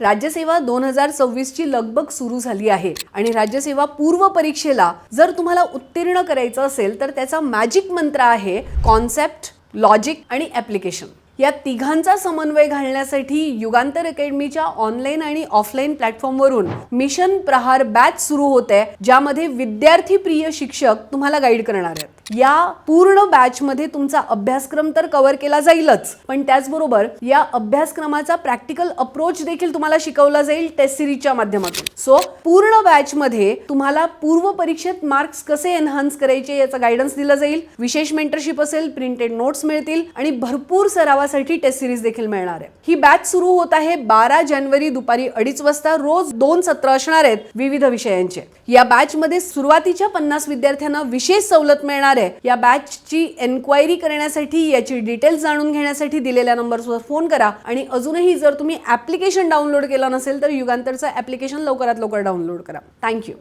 राज्यसेवा दोन हजार सव्वीसची लगबग सुरू झाली आहे. आणि राज्यसेवा पूर्व परीक्षेला जर तुम्हाला उत्तीर्ण करायचं असेल तर त्याचा मॅजिक मंत्र आहे कॉन्सेप्ट लॉजिक आणि ॲप्लिकेशन या तिघांचा समन्वय घालण्यासाठी युगांतर अकॅडमीच्या ऑनलाईन आणि ऑफलाईन प्लॅटफॉर्मवरून मिशन प्रहार बॅच सुरू होते ज्यामध्ये विद्यार्थी प्रिय शिक्षक तुम्हाला गाईड करणार आहेत. या पूर्ण बॅच मध्ये तुमचा अभ्यासक्रम तर कव्हर केला जाईलच पण त्याचबरोबर या अभ्यासक्रमाचा प्रॅक्टिकल अप्रोच देखील तुम्हाला शिकवला जाईल टेस्ट सिरीजच्या माध्यमातून. सो पूर्ण बॅच मध्ये तुम्हाला पूर्व परीक्षेत मार्क्स कसे एनहान्स करायचे याचा गायडन्स दिला जाईल. विशेष मेंटरशिप असेल प्रिंटेड नोट्स मिळतील आणि भरपूर सरावासाठी टेस्ट सिरीज देखील मिळणार आहे. ही बॅच सुरू होत आहे बारा जानेवारी दुपारी अडीच वाजता रोज दोन सत्र असणार आहेत विविध विषयांचे. या बॅच मध्ये सुरुवातीच्या पन्नास विद्यार्थ्यांना विशेष सवलत मिळणार आहे. या बॅचची एन्क्वायरी करण्यासाठी याची डिटेल्स जाणून घेण्यासाठी दिलेल्या नंबरवर फोन करा आणि अजूनही जर तुम्ही ऍप्लिकेशन डाउनलोड केलं नसेल तर युगांतरचं ऍप्लिकेशन लवकरात लवकर डाउनलोड करा. थँक्यू